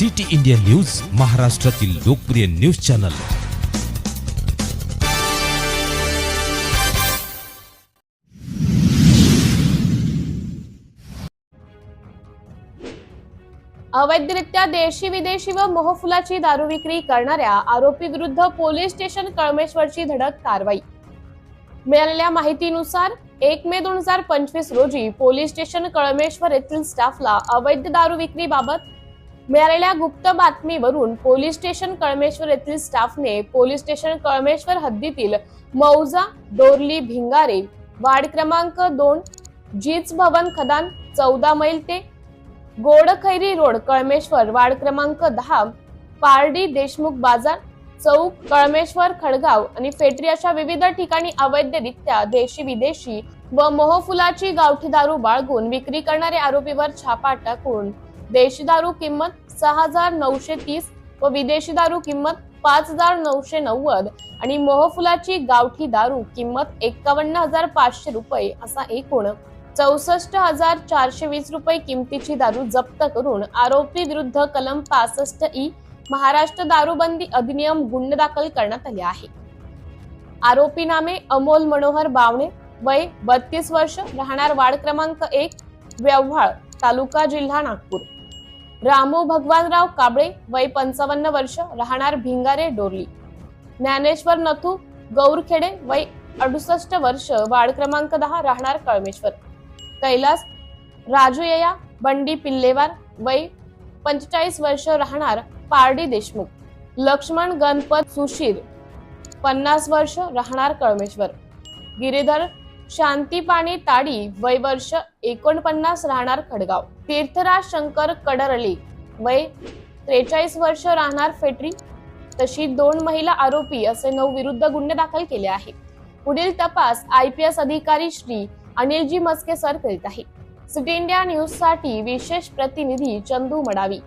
City India news महाराष्ट्रातील लोकप्रिय news channel. अवैधरित्या देशी विदेशी व मोहफुलाची दारू विक्री करणाऱ्या आरोपी विरुद्ध पोलीस स्टेशन कळमेश्वरची धडक कारवाई. मिळालेल्या माहितीनुसार एक मे दोन हजार पंचवीस रोजी पोलीस स्टेशन कळमेश्वर येथील स्टाफला अवैध दारू विक्री बाबत मिळालेल्या गुप्त बातमीवरून पोलीस स्टेशन कळमेश्वर येथील स्टाफने पोलीस स्टेशन कळमेश्वर हद्दीतील मौजा डोरली भिंगारे वार्ड क्रमांक दोन जीच भवन खदान चौदा मैल ते गोडखैरी रोड कळमेश्वर वार्ड क्रमांक दहा पारडी देशमुख बाजार चौक कळमेश्वर खडगाव आणि फेटरी अशा विविध ठिकाणी अवैधरित्या देशी विदेशी व मोहफुलाची गावठी दारू बाळगून विक्री करणाऱ्या आरोपीवर छापा टाकून देशी दारू किंमत सहा हजार नऊशे तीस व विदेशी दारू किंमत पाच हजार नऊशे नव्वद आणि मोहफुलाची गावठी दारू किंमत एकावन्न हजार पाचशे रुपये असा एकूण चौसष्ट हजार चारशे वीस रुपये किमतीची दारू जप्त करून आरोपी विरुद्ध कलम पासष्ट ई महाराष्ट्र दारूबंदी अधिनियम गुन्हे दाखल करण्यात आले आहे. आरोपी नामे अमोल मनोहर बावणे वय बत्तीस वर्ष राहणार वार्ड क्रमांक एक व्यवहाळ तालुका जिल्हा नागपूर. रामू भगवानराव काबळे वय पंचावन्न वर्ष राहणार भिंगारे डोरली. ज्ञानेश्वर नथू गौरखेडे वय अडुसष्ट वर्ष वार्ड क्रमांक दहा राहणार कळमेश्वर. कैलास राजूयया बंडी पिल्लेवार वय पंचेचाळीस वर्ष राहणार पारडी देशमुख. लक्ष्मण गणपत सुशीर पन्नास वर्ष राहणार कळमेश्वर. गिरीधर शांतीपाणी ताडी वय वर्ष एकोणपन्नास राहणार खडगाव. तीर्थराज शंकर कडरली वय त्रेचाळीस वर्ष राहणार फेटरी. तशी दोन महिला आरोपी असे नऊ विरुद्ध गुन्हे दाखल केले आहे पुढील तपास आय पी एस अधिकारी श्री अनिलजी मस्के सर करीत आहे. सिटी इंडिया न्यूजसाठी विशेष प्रतिनिधी चंदू मडावी.